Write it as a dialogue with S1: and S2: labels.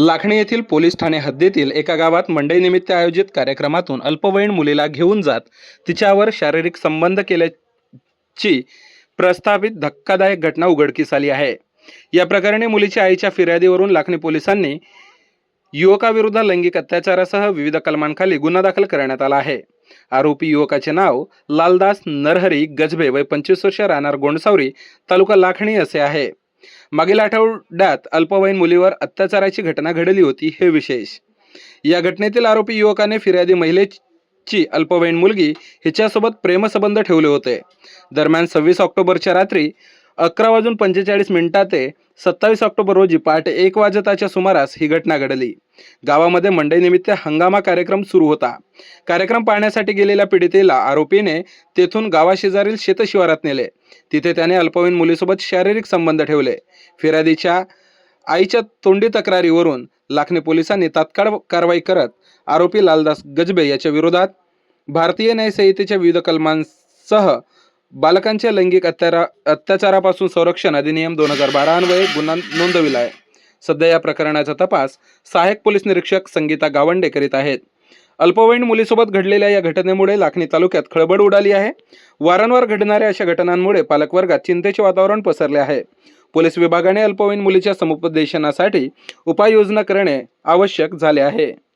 S1: लाखणी येथील पोलीस ठाणे हद्दीतील एका गावात मंडईनिमित्त आयोजित कार्यक्रमातून अल्पवयीन मुलीला घेऊन जात तिच्यावर शारीरिक संबंध केल्याची प्रस्थापित धक्कादायक घटना उघडकीस आली आहे. या प्रकरणी मुलीच्या आईच्या फिर्यादीवरून लाखणी पोलिसांनी युवकाविरुद्ध लैंगिक अत्याचारासह विविध कलमांखाली गुन्हा दाखल करण्यात आला आहे. आरोपी युवकाचे नाव लालदास नरहरी गजबे वय पंचवीस वर्ष राहणार गोंडसावरी तालुका लाखणी असे आहे. मागील आठवड्यात अल्पवयीन मुलीवर अत्याचाराची घटना घडली होती हे विशेष. या घटनेतील आरोपी युवकाने फिर्यादी महिलेची अल्पवयीन मुलगी हिच्यासोबत प्रेमसंबंध ठेवले होते. दरम्यान सव्वीस ऑक्टोबरच्या रात्री अकरा वाजून पंचेचाळीस मिनिटा ते सत्तावीस ऑक्टोबर रोजी पहाटे एक वाजताच्या सुमारास ही घटना घडली. गावामध्ये मंडईनिमित्त हंगामा कार्यक्रम सुरू होता. कार्यक्रम पाहण्यासाठी गेलेल्या पीडितेला आरोपीने तेथून गावाशेजारील शेतशिवारात नेले. तिथे त्याने अल्पवयीन मुलीसोबत शारीरिक संबंध ठेवले. फिर्यादीच्या आईच्या तोंडी तक्रारीवरून लाखने पोलिसांनी तात्काळ कारवाई करत आरोपी लालदास गजबे याच्या विरोधात भारतीय न्यायसंहितेच्या विविध कलमांसह बालकांच्या लैंगिक अत्यारा अत्याचारापासून संरक्षण अधिनियम दोन हजार बारा अन्वये गुन्हा नोंदविला आहे. सध्या या प्रकरणाचा तपास सहाय्यक पोलीस निरीक्षक संगीता गावंडे करीत आहेत. अल्पवयीन मुलीसोबत घडलेल्या या घटनेमुळे लाखणी तालुक्यात खळबळ उडाली आहे. वारंवार घडणाऱ्या अशा घटनांमुळे पालकवर्गात चिंतेचे वातावरण पसरले आहे. पोलीस विभागाने अल्पवयीन मुलीच्या समुपदेशनासाठी उपाययोजना करणे आवश्यक झाले आहे.